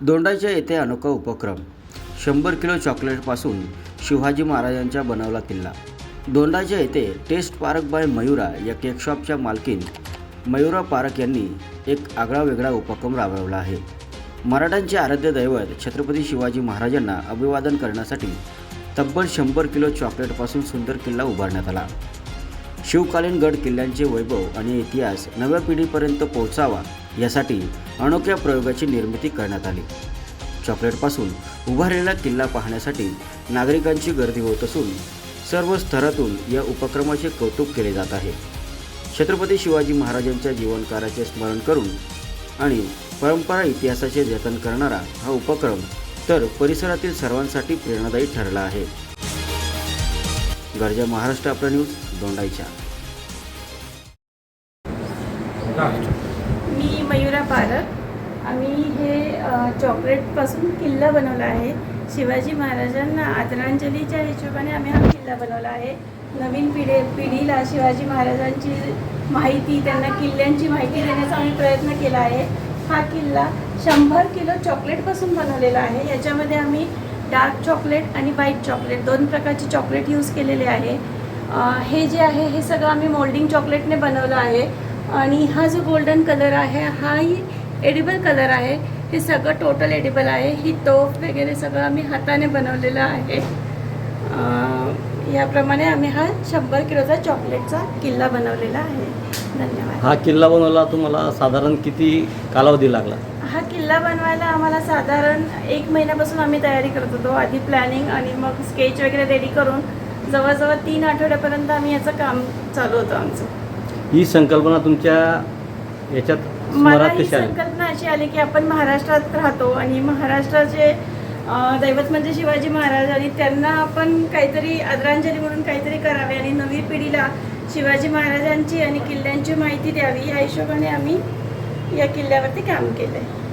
दोंडाच्या येथे अनोखा उपक्रम. शंभर किलो चॉकलेटपासून शिवाजी महाराजांचा बनवला किल्ला. दोंडाच्या येथे टेस्ट पार्क बाय मयुरा या केकशॉपच्या मालकीन मयुरा पारक यांनी एक आगळा वेगळा उपक्रम राबवला आहे. मराठ्यांचे आराध्य दैवत छत्रपती शिवाजी महाराजांना अभिवादन करण्यासाठी तब्बल शंभर किलो चॉकलेटपासून सुंदर किल्ला उभारण्यात आला. शिवकालीन गड किल्ल्यांचे वैभव आणि इतिहास नव्या पिढीपर्यंत पोहोचावा यासाठी अनोख्या प्रयोगाची निर्मिती करण्यात आली. चॉकलेटपासून उभारलेला किल्ला पाहण्यासाठी नागरिकांची गर्दी होत असून सर्व स्तरातून या उपक्रमाचे कौतुक केले जात आहे. छत्रपती शिवाजी महाराजांच्या जीवनकाराचे स्मरण करून आणि परंपरा इतिहासाचे जतन करणारा हा उपक्रम तर परिसरातील सर्वांसाठी प्रेरणादायी ठरला आहे. गरजा महाराष्ट्र आपला न्यूज दोंडाईच्या. मी मयुरा पारक आम्ही हे चॉकलेटपासून किल्ला बनवला आहे. शिवाजी महाराजांना आदरांजलीच्या हिशोबाने आम्ही हा किल्ला बनवला आहे. नवीन पिढी पिढीला शिवाजी महाराजांची माहिती त्यांना किल्ल्यांची माहिती देण्याचा आम्ही प्रयत्न केला आहे. हा किल्ला शंभर किलो चॉकलेटपासून बनवलेला आहे. याच्यामध्ये आम्ही डार्क चॉकलेट आणि व्हाईट चॉकलेट दोन प्रकारचे चॉकलेट यूज केलेले आहे. हे जे आहे हे सगळं आम्ही मोल्डिंग चॉकलेटने बनवलं आहे. आणि हा जो गोल्डन कलर आहे हाही एडिबल कलर आहे. हे सगळं टोटल एडिबल आहे. ही तोफ वगैरे सगळं आम्ही हाताने बनवलेलं आहे. याप्रमाणे आम्ही हा शंभर किलोचा चॉकलेटचा किल्ला बनवलेला आहे. धन्यवाद. हा किल्ला बनवला तुम्हाला साधारण किती कालावधी लागला? हा किल्ला बनवायला आम्हाला साधारण एक महिन्यापासून आम्ही तयारी करत होतो. आधी प्लॅनिंग आणि मग स्केच वगैरे रेडी करून जवळजवळ तीन आठवड्यापर्यंत आम्ही याचं काम चालू होतं आमचं. ही संकल्पना तुमच्या याच्यात मला स्मरात ही कशी आली. संकल्पना अशी आली की आपण महाराष्ट्रात राहतो आणि महाराष्ट्राचे अं, दैवत म्हणजे शिवाजी महाराज आणि त्यांना आपण काहीतरी आदरांजली म्हणून काहीतरी करावे आणि नवी पिढीला शिवाजी महाराजांची आणि किल्ल्यांची माहिती द्यावी या हिशोबाने आम्ही या किल्ल्यावरती काम केलं आहे